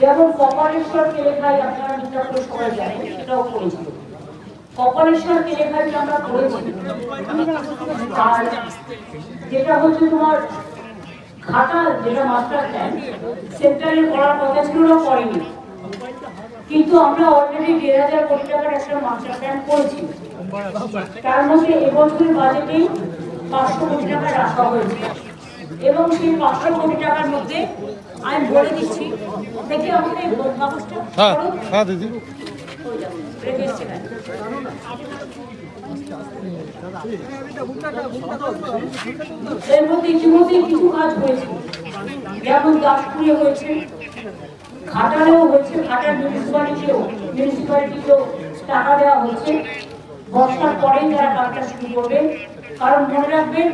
যেমন কপালেশ্বর কেলেখাই আপনারা করে সবাই জানেন, সেটাও করেছিল কপালেশ্বর কেলেখাই আমরা আর যেটা হচ্ছে তোমার খাতা, যেটা মাস্টার প্ল্যান সেন্টারে করার কথা ছিল না করেনি কিন্তু আমরা অলরেডি দেড় হাজার কোটি টাকার একটা মাস্টার প্ল্যান করেছি তার মধ্যে এবছরের বাজেটে পাঁচশো কোটি টাকা রাখা হয়েছে। এবং সেই পাঁচশো কোটি টাকার মধ্যে আমি বলে দিচ্ছি। দেখি আমাদের এই কাগজটা হ্যাঁ হ্যাঁ দিদি। এর মধ্যে ইতিমধ্যে কিছু কাজ হয়েছে। যেমন দাসপুরে হয়েছে ঘাটালেও হয়েছে ঘাটাল মিউনিসিপালিটিও মিউনিসিপালিটিকেও টাকা দেওয়া হচ্ছে। বর্ষার পরেই তারা কাজটা শুরু করবে। কারণ মনে রাখবেন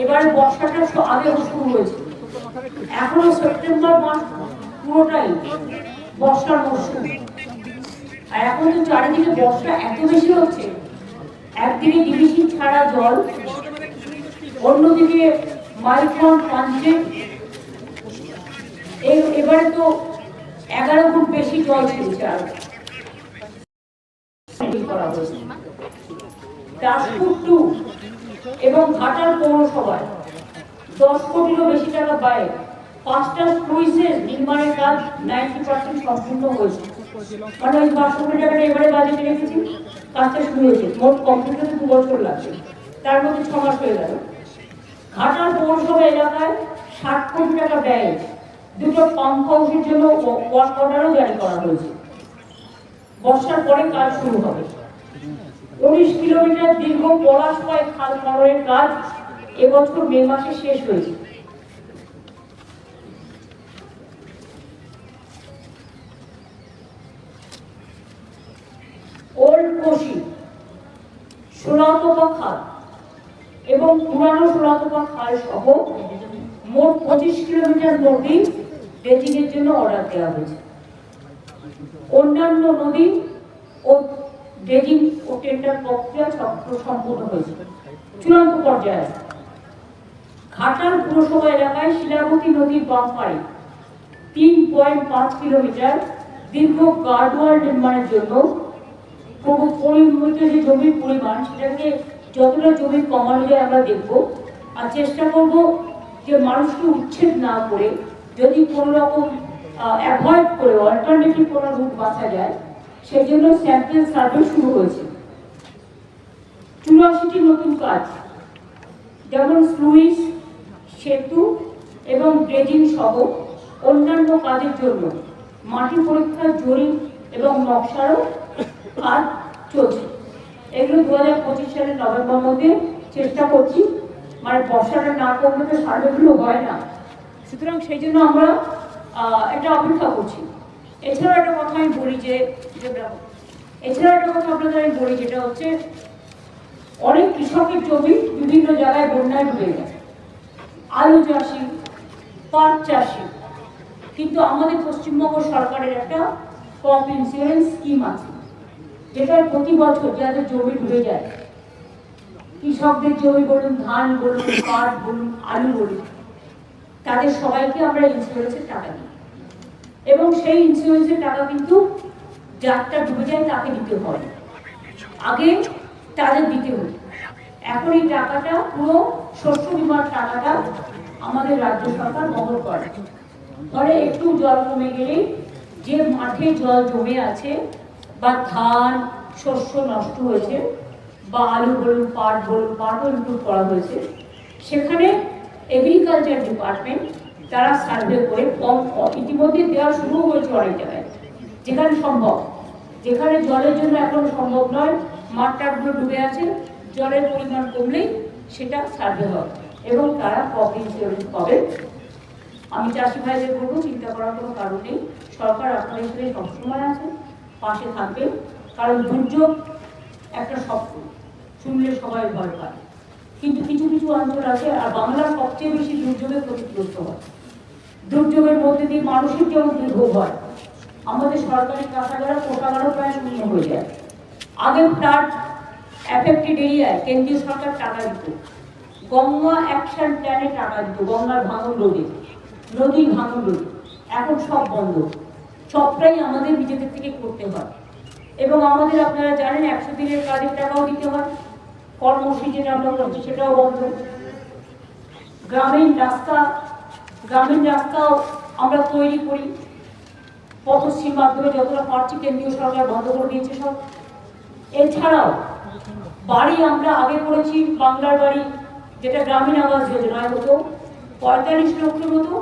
এবারে বর্ষাটা আগে শুরু হয়েছে। এখনও সেপ্টেম্বর মাস পুরোটাই বর্ষার মরশুম। আর এখন তো চারিদিকে বর্ষা এত বেশি হচ্ছে, একদিকে ডিবিসি ছাড়া জল, অন্যদিকে মাইক্রন পাঞ্চে এবারে তো এগারো ফুট বেশি জল ছেড়েছে আর করা হয়েছে। টু এবং ঘাটাল পৌরসভায় দশ কোটিরও বেশি টাকা ব্যয়ে পাঁচটা স্লুইসের নির্মাণের কাজ নাইনটি পার্সেন্ট সম্পূর্ণ হয়েছে। মানে ওই পাঁচশো কোটি টাকাটা এবারে বাজেটে রেখেছি, কাজটা শুরু হয়েছে। মোট কমপ্লিট হতে দু বছর লাগছে। তার মধ্যে ছ মাস হয়ে গেল। ঘাটাল পৌরসভা এলাকায় ষাট কোটি টাকা ব্যয়ে দুটো পাম্প হাউসের জন্য ওয়ার্ক অর্ডারও জারি করা হয়েছে। বর্ষার পরে কাজ শুরু হবে। উনিশ কিলোমিটার দীর্ঘ পলাশপায় খাল খননের কাজ এবছর মে মাসে শেষ হয়েছে। এবং পুরানো সোনাতপা খাল সহ মোট পঁচিশ কিলোমিটার নদী ড্রেজিংয়ের জন্য অর্ডার দেওয়া হয়েছে। অন্যান্য নদী ও ড্রেজিং ও টেন্ডার প্রক্রিয়া সম- সম্পূর্ণ হয়েছে চূড়ান্ত পর্যায়ে ঘাটাল পুরসভা এলাকায় শিলাবতী নদীর বাম পাড়ে তিন পয়েন্ট পাঁচ কিলোমিটার দীর্ঘ গার্ডওয়াল নির্মাণের জন্য পরিমিত যে জমির পরিমাণ, সেটাকে যতটা জমি কমানো যায় আমরা দেখব। আর চেষ্টা করব যে মানুষকে উচ্ছেদ না করে যদি কোনো রকম অ্যাভয়েড করে অল্টারনেটিভ কোনো রুট বাঁচা যায় সেই জন্য স্যাম্পল সার্ভে শুরু হয়েছে। চুরাশিটি নতুন কাজ, যেমন স্লুইস সেতু এবং ড্রেজিং সহ অন্যান্য কাজের জন্য মাটি পরীক্ষার জরিপ এবং নকশারও কাজ চলছে। এগুলো দু হাজার পঁচিশ সালের নভেম্বর মধ্যে চেষ্টা করছি মানে বর্ষাটা না করলে তো সার্ভেগুলো হয় না। সুতরাং সেই জন্য আমরা এটা অপেক্ষা করছি। এছাড়াও একটা কথা আমি বলি যে এছাড়াও একটা কথা আপনাদের আমি বলি, যেটা হচ্ছে অনেক কৃষকের জমি বিভিন্ন জায়গায় বন্যায় ডুবে গেছে। আলু চাষি, পাট চাষি। কিন্তু আমাদের পশ্চিমবঙ্গ সরকারের একটা ক্রপ ইন্স্যুরেন্স স্কিম আছে যেটা প্রতি বছর যাদের জমি ডুবে যায়, কৃষকদের জমি বলুন, ধান বলুন, পাট বলুন, আলু বলুন, তাদের সবাইকে আমরা ইন্স্যুরেন্সের টাকা দিই। এবং সেই ইন্স্যুরেন্সের টাকা কিন্তু যারটা ডুবে যায়, তাকে দিতে হয়। আগে তাদের দিতে হতো। এখন এই টাকাটা, পুরো শস্য বিমার টাকাটা আমাদের রাজ্য সরকার বহন করে। ফলে একটু জল কমে গেলেই যে মাঠে জল জমে আছে বা ধান, শস্য নষ্ট হয়েছে বা আলু বলুন, পাট বলুন, পাটও ইনক্লুড করা হয়েছে, সেখানে এগ্রিকালচার ডিপার্টমেন্ট তারা সার্ভে করে কম- ইতিমধ্যে দেওয়া শুরু হয়েছে অনেক জায়গায়। যেখানে সম্ভব। যেখানে জলের জন্য এখন সম্ভব নয় মাঠটাগুলো ডুবে আছে, জলের পরিমাণ কমলেই সেটা সার্ভে হবে এবং তারা ক্রপ ইন্স্যুরেন্স পাবে। আমি চাষি ভাইদের বলব, চিন্তা করার কোনো কারণ নেই। সরকার আপনাদের সাথে সবসময় আছে, পাশে থাকবেন কারণ দুর্যোগ একটা শব্দ শুনলে সবাই ভয় পায়। কিন্তু কিছু কিছু অঞ্চল আছে, আর বাংলার সবচেয়ে বেশি দুর্যোগের ক্ষতিগ্রস্ত হয়। দুর্যোগের মধ্যে দিয়ে মানুষের যেমন দুর্ভোগ হয়, আমাদের সরকারি কাঁচাগারা কোটাগারও প্রায় শূন্য হয়ে যায়। আগে ফ্লাড অ্যাফেক্টেড এরিয়ায় কেন্দ্রীয় সরকার টাকা দিত। গঙ্গা অ্যাকশন প্ল্যানে টাকা দিত, গঙ্গার ভাঙন রোধে। নদীর ভাঙন রোধে। এখন সব বন্ধ। সবটাই আমাদের নিজেদের থেকে করতে হয়। এবং আমাদের আপনারা জানেন, একশো দিনের কাজের টাকাও দিতে হয়। কর্মসূচি যেটা করছি, সেটাও বন্ধ। গ্রামীণ রাস্তা, গ্রামীণ রাস্তাও আমরা তৈরি করি। পথশ্রীর মাধ্যমে যতটা পারছি কেন্দ্রীয় সরকার বন্ধ করে দিয়েছে সব। এছাড়াও বাড়ি আমরা আগে করেছি বাংলার বাড়ি, যেটা গ্রামীণ আবাস যোজনায় হতো, পঁয়তাল্লিশ লক্ষের মতো।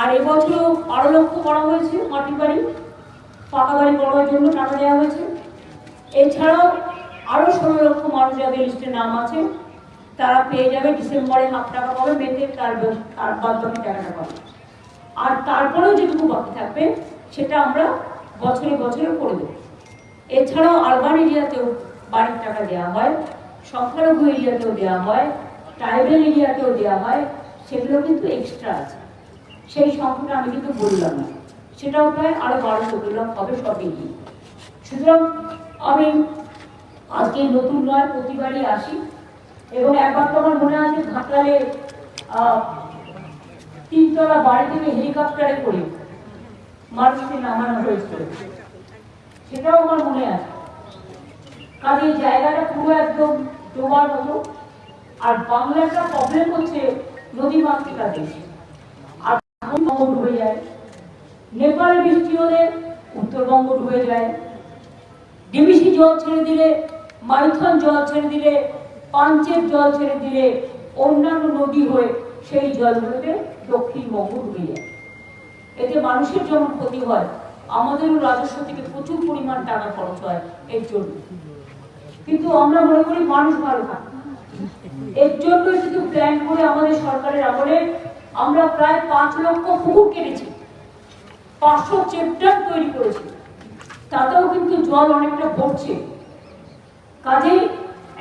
আর এবছরও বারো লক্ষ করা হয়েছে মাটির বাড়ি, পাকা বাড়ি করার জন্য টাকা দেওয়া হয়েছে। এছাড়াও আরও ষোলো লক্ষ মানুষ যাদের লিস্টে নাম আছে, তারা পেয়ে যাবে ডিসেম্বরে হাফ টাকা পাবে, মেতে তার বে- আর বাদ বাকি টাকাটা পাবে। আর তারপরেও যেটুকু বাকি থাকবে, সেটা আমরা বছরে বছরে করে দেবো। এছাড়াও আরবান এরিয়াতেও বাড়ির টাকা দেওয়া হয়, সংখ্যালঘু এরিয়াতেও দেওয়া হয় ট্রাইবেল এরিয়াতেও দেওয়া হয়, সেগুলো কিন্তু এক্সট্রা আছে। সেই সংখ্যাটা আমি কিন্তু বললাম না। সেটাও প্রায় আরও বারো, চোদ্দ লাখ হবে সব এগিয়ে। সুতরাং আমি আজকে নতুন নয়, প্রতিবারই আসি। এবং একবার তো আমার মনে আছে ঘাটালে তিনতলা বাড়ি থেকে হেলিকপ্টারে করে মানুষকে নামানো হয়েছিল সেটাও আমার মনে আছে। কাজে এই জায়গাটা পুরো একদম ডোবার মতো। আর বাংলাটা প্রবলেম হচ্ছে নদী মাতৃকা দেশ। আর বঙ্গ ডুবে যায়। নেপালে বৃষ্টি হলে উত্তরবঙ্গ ডুবে যায়। ডিবিসি জল ছেড়ে দিলে মাইথন জল ছেড়ে দিলে, পাঞ্চের জল ছেড়ে দিলে অন্যান্য নদী হয়ে সেই জলগুলোতে দক্ষিণবঙ্গ ডুবে যায়। এতে মানুষের যেমন ক্ষতি হয়, আমাদেরও রাজস্ব থেকে প্রচুর পরিমাণ টাকা খরচ হয় এর জন্য। কিন্তু আমরা মনে করি মানুষ ভালো থাকে এর জন্য শুধু প্ল্যান করে আমাদের সরকারের আমলে আমরা প্রায় পাঁচ লক্ষ পুকুর কেটেছি, পাঁচশো চেপ্টার তৈরি করেছি। তাতেও কিন্তু জল অনেকটা ভরছে। কাজেই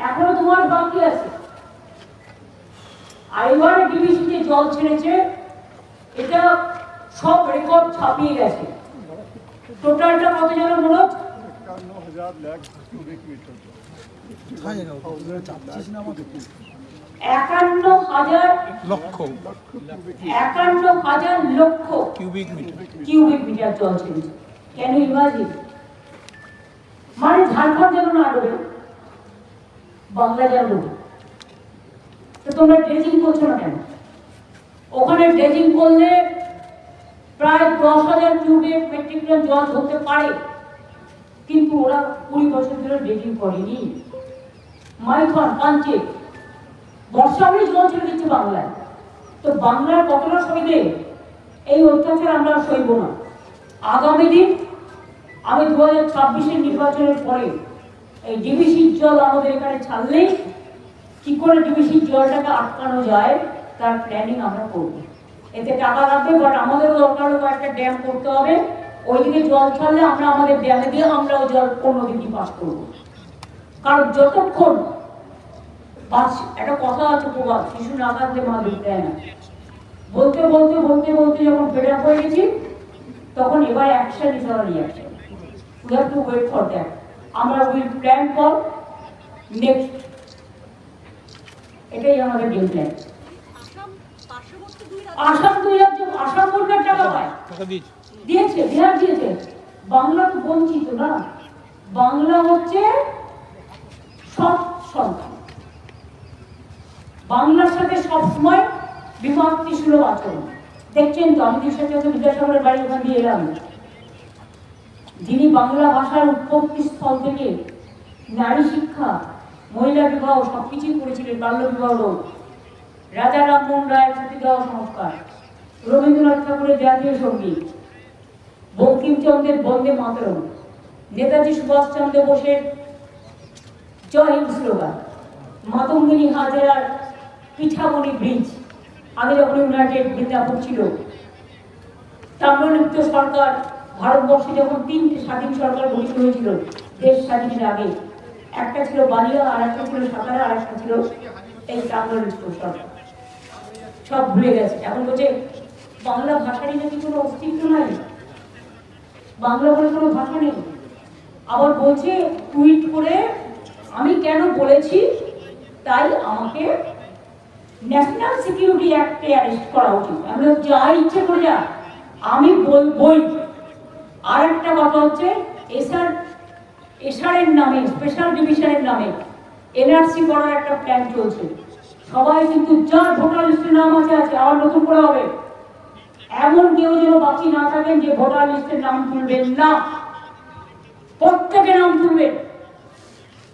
এখনও তোমার বাকি আছে। আইবার ডিভিসি জল ছেড়েছে এটা সব রেকর্ড ছাপিয়ে গেছে। টোটালটা কত যেন মনে হাজার একান্ন লক্ষ। একান্ন হাজার লক্ষ কিউবিক মিটার কিউবিক মিটার জল ছেড়েছে। কেন ইমাজিন মানে ঝাড়খণ্ড যেন না ডোবে। বাংলা ডোবে তো তোমরা ড্রেজিং করছ না কেন? ওখানে ড্রেজিং করলে প্রায় দশ হাজার কিউবিক মেট্রিক টন জল ধরতে পারে। কিন্তু ওরা কুড়ি বছর ধরে ড্রেজিং করেনি। মাইথন পাঞ্চে বর্ষা জল ছেড়ে দিচ্ছে বাংলায়। তো বাংলার কতটা সইবে এই অত্যাচার আমরা সইব না। আগামী দিন আমি দু হাজার ছাব্বিশের নির্বাচনের পরে এই ডিবিসির জল আমাদের এখানে ছাড়লেই কি করে ডিবিসির জলটাকে আটকানো যায়, তার প্ল্যানিং আমরা করব। এতে টাকা লাগবে বাট আমাদেরও দরকার হলো একটা ড্যাম করতে হবে। ওইদিকে জল ছাড়লে আমরা আমাদের ড্যামে দিয়ে আমরাও জল অন্য দিকে পাস করব। কারণ যতক্ষণ বাস একটা কথা আছে প্রবাদ, শিশু না কাঁদলে মা দুধ দেয় না। বলতে বলতে বলতে বলতে যখন ফেড হয়ে গেছি, তখন এবার action is our reaction we have to wait for that আমরা উইল প্ল্যান ফর নেক্সট এটাই আমাদের গেম প্ল্যান আসাম দুই রাজ্য আসাম দুই সরকার টাকা পায় দিয়েছে বিহার দিয়েছে। বাংলা তো বঞ্চিত না। বাংলা হচ্ছে সব সন্তান। বাংলার সাথে সবসময় বিভক্তি সুলভ আচরণ। দেখছেন তো আমি সাথে সাথে বিদ্যাসাগরের বাড়ি ওখান দিয়ে এলাম। যিনি বাংলা ভাষার উৎপত্তি স্থল থেকে নারী শিক্ষা, মহিলা বিবাহ সবকিছুই করেছিলেন, বাল্য বিবাহ রোধ রাজা রামমোহন রায়ের সতীদাহ সংস্কার। রবীন্দ্রনাথ ঠাকুরের জাতীয় সংগীত। বঙ্কিমচন্দ্রের বন্দে মাতরম। নেতাজি সুভাষচন্দ্র বোসের জয় হিন্দ স্লোগান। মাতঙ্গিনী হাজারার পিঠামণি ব্রিজ। আগে যখন ইউনাইটেড বৃন্দাবন ছিল, তাম্রলিপ্ত সরকার ভারতবর্ষে যখন তিনটে স্বাধীন সরকার গঠিত হয়েছিল, দেশ স্বাধীনের আগে, একটা ছিল বালিয়া আর একটা ছিল সাতারা, আর একটা ছিল এই টাঙ্গল সরকার। সব ভুলে গেছে। এখন বলছে, বাংলা ভাষারই নাকি কোনো অস্তিত্ব নাই? বাংলা বলে কোনো ভাষা নেই? আবার বলছে, টুইট করে, আমি কেন বলেছি? তাই আমাকে ন্যাশনাল সিকিউরিটি অ্যাক্টে অ্যারেস্ট করা উচিত। আমি যা ইচ্ছে করে যা, আমি বলবই আর একটা কথা হচ্ছে, এসআর, এসআরের নামে, স্পেশাল ডিভিশনের নামে এনআরসি করার একটা প্ল্যান চলছে। সবাই কিন্তু যার ভোটার লিস্টে নাম আছে আছে আবার নতুন করে হবে। এমন কেউ যেন বাকি না থাকেন যে ভোটার লিস্টের নাম তুলবেন না। প্রত্যেকে নাম তুলবেন।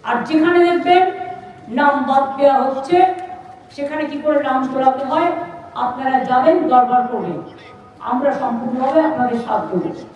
আর যেখানে দেখবেন নাম বাদ দেওয়া হচ্ছে, সেখানে কি করে নাম তোলাতে হয়? আপনারা যাবেন, দরবার করবেন। আমরা সম্পূর্ণভাবে আপনাদের সাথ দেবো।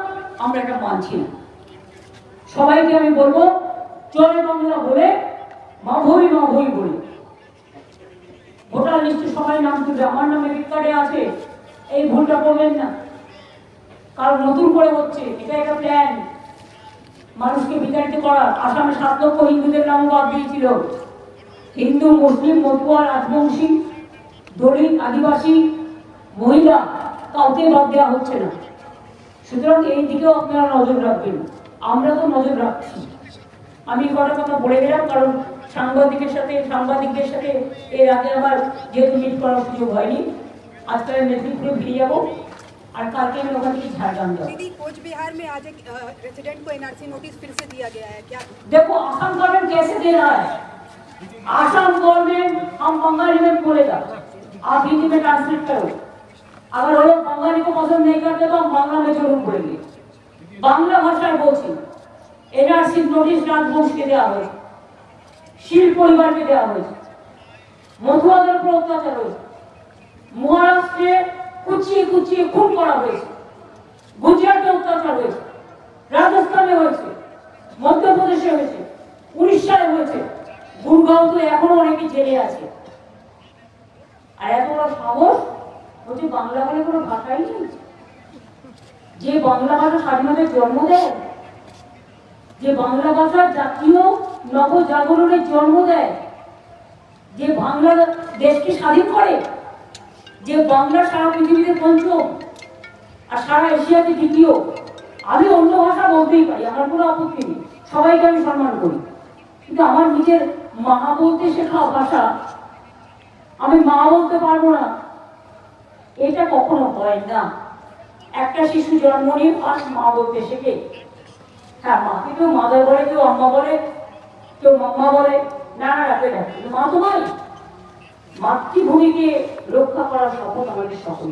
আমরা এটা মানছি না। সবাইকে আমি বলব চলে বাংলা বলে মা ভই মা ভই বলে। ভোটার লিস্টে সবাই নাম তুলবে, আমার নামে রেকর্ডে আছে, এই ভুলটা করবেন না। কারণ নতুন করে হচ্ছে, এটা একটা প্ল্যান মানুষকে বিতাড়িত করার, আসামে সাত লক্ষ হিন্দুদের নাম বাদ দিয়েছিল। হিন্দু, মুসলিম, মতুয়া, রাজবংশী, দলিত, আদিবাসী, মহিলা কাউকে বাদ দেওয়া হচ্ছে না। সুতরাং এই দিকেও আপনারা নজর রাখবেন আমরা তো নজর রাখছি আমি কটা কথা বলে গেলাম কারণ সাংবাদিকের সাথে সাংবাদিকদের সাথে এর আগে আমার যেহেতু মিট করার সুযোগ হয়নি আজকে আমি মেদিনীপুরে ফিরে যাবো আর কালকে আমি ওখান থেকে ঝাড়গ্রাম যাবো दीदी कोच बिहार में आज एक रेसिडेंट को एनआरसी नोटिस फिर से दिया गया है क्या देखो असम गवर्नमेंट कैसे दे रहा है असम गवर्नमेंट हम बंगाली में बोलेगा आप हिंदी में ट्रांसलेट करो আবার ওরা বাঙালিকে পছন্দ নেই করতে তো বাংলা মেজরুম করিনি। বাংলা ভাষায় বলছি এনআরসির নোটিশ রাজবংশকে দেওয়া হয়েছে, শিল পরিবারকে দেওয়া হয়েছে মধুয়াদের উপর অত্যাচার হয়েছে, মহারাষ্ট্রে কুচিয়ে কুচিয়ে খুন করা হয়েছে, গুজরাটে অত্যাচার হয়েছে, রাজস্থানে হয়েছে, মধ্যপ্রদেশে হয়েছে, উড়িষ্যায় হয়েছে গুরগাঁও তো এখনও অনেকে জেলে আছে। আর এত সাহস হচ্ছে বাংলা বলে কোনো ভাষাই নেই। যে বাংলা ভাষা স্বাধীনতার জন্ম দেয়, যে বাংলা ভাষা জাতীয় নবজাগরণের জন্ম দেয়, যে বাংলা দেশকে স্বাধীন করে, যে বাংলা সারা পৃথিবীতে পঞ্চম আর সারা এশিয়াতে দ্বিতীয় আমি অন্য ভাষা বলতেই পারি, আমার কোনো আপত্তি নেই। সবাইকে আমি সম্মান করি। কিন্তু আমার নিজের মা বলতে শেখা ভাষা আমি মা বলতে পারব না। এটা কখনো হয় না। একটা শিশু জন্ম নিয়ে ফার্স্ট মা বলতে শেখে। হ্যাঁ মাকে কেউ মাদার বলে কেউ আম্মা বলে কেউ মাম্মা বলে না না রাখবে না মা তো নয় মাতৃভূমিকে রক্ষা করার শপথ আমাদের সকল।